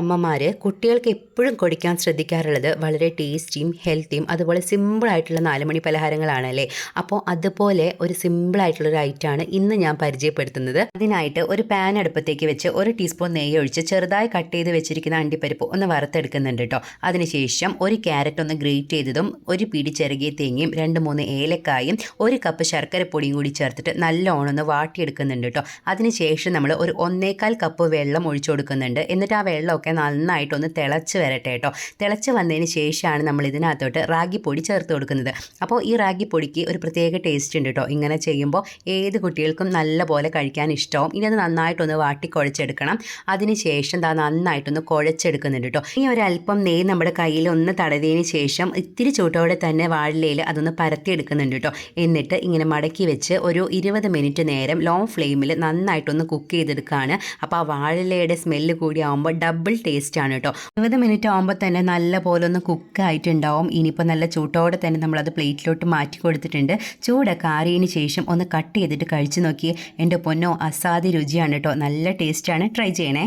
അമ്മമാർ കുട്ടികൾക്ക് എപ്പോഴും കൊടുക്കാൻ ശ്രദ്ധിക്കാറുള്ളത് വളരെ ടേസ്റ്റിയും ഹെൽത്തിയും അതുപോലെ സിമ്പിളായിട്ടുള്ള നാലുമണി പലഹാരങ്ങളാണ് അല്ലേ? അപ്പോൾ അതുപോലെ ഒരു സിമ്പിളായിട്ടുള്ള ഒരു ഐറ്റമാണ് ഇന്ന് ഞാൻ പരിചയപ്പെടുത്തുന്നത്. അതിനായിട്ട് ഒരു പാൻ അടുപ്പത്തേക്ക് വെച്ച് ഒരു ടീസ്പൂൺ നെയ്യ് ഒഴിച്ച് ചെറുതായി കട്ട് ചെയ്ത് വെച്ചിരിക്കുന്ന അണ്ടിപ്പരിപ്പ് ഒന്ന് വറുത്തെടുക്കുന്നുണ്ട് കേട്ടോ അതിനുശേഷം ഒരു ക്യാരറ്റ് ഒന്ന് ഗ്രേറ്റ് ചെയ്തതും ഒരു പിടി ചെറുകിയ തേങ്ങയും രണ്ട് മൂന്ന് ഏലക്കായും ഒരു കപ്പ് ശർക്കര പൊടിയും കൂടി ചേർത്തിട്ട് നല്ലോണം ഒന്ന് വാട്ടിയെടുക്കുന്നുണ്ട് കേട്ടോ അതിനുശേഷം നമ്മൾ ഒരു ഒന്നേകാൽ കപ്പ് വെള്ളം ഒഴിച്ചു കൊടുക്കുന്നുണ്ട്. എന്നിട്ട് ആ വെള്ളമൊക്കെ നന്നായിട്ടൊന്ന് തിളച്ച് വരട്ടെ കേട്ടോ തിളച്ച് വന്നതിന് ശേഷമാണ് നമ്മൾ ഇതിനകത്തോട്ട് റാഗിപ്പൊടി ചേർത്ത് കൊടുക്കുന്നത്. അപ്പോൾ ഈ റാഗിപ്പൊടിക്ക് ഒരു പ്രത്യേക ടേസ്റ്റ് ഉണ്ട് കേട്ടോ ഇങ്ങനെ ചെയ്യുമ്പോൾ ഏത് കുട്ടികൾക്കും നല്ല പോലെ കഴിക്കാൻ ഇഷ്ടവും. ഇനി അത് നന്നായിട്ടൊന്ന് വാട്ടി കുഴച്ചെടുക്കണം. അതിന് ശേഷം ദാ നന്നായിട്ടൊന്ന് കുഴച്ചെടുക്കുന്നുണ്ട് കേട്ടോ ഇനി ഒരല്പം നെയ്യ് നമ്മുടെ കയ്യിൽ ഒന്ന് തടവിയതിന് ശേഷം ഇത്തിരി ചൂട്ടോടെ തന്നെ വാഴലയിൽ അതൊന്ന് പരത്തിയെടുക്കുന്നുണ്ട് കേട്ടോ എന്നിട്ട് ഇങ്ങനെ മടക്കി വെച്ച് ഒരു ഇരുപത് മിനിറ്റ് നേരം ലോ ഫ്ലെയിമിൽ നന്നായിട്ടൊന്ന് കുക്ക് ചെയ്തെടുക്കുകയാണ് അപ്പോൾ ആ വാഴലയുടെ സ്മെല്ല് കൂടി ആകുമ്പോൾ ഡബിൾ ടേസ്റ്റ് ആണ് കേട്ടോ. ഇരുപത് മിനിറ്റ് ആകുമ്പോൾ തന്നെ നല്ല പോലെ ഒന്ന് കുക്ക് ആയിട്ടുണ്ടാവും. ഇനിയിപ്പോൾ നല്ല ചൂട്ടോടെ തന്നെ നമ്മളത് പ്ലേറ്റിലോട്ട് മാറ്റി കൊടുത്തിട്ടുണ്ട്. ചൂടൊക്കെ ആറിയതിന് ശേഷം ഒന്ന് കട്ട് ചെയ്തിട്ട് കഴിച്ചു നോക്കി എന്റെ പൊന്നോ അസാധ്യ രുചിയാണ് കേട്ടോ. നല്ല ടേസ്റ്റാണ് ട്രൈ ചെയ്യണേ.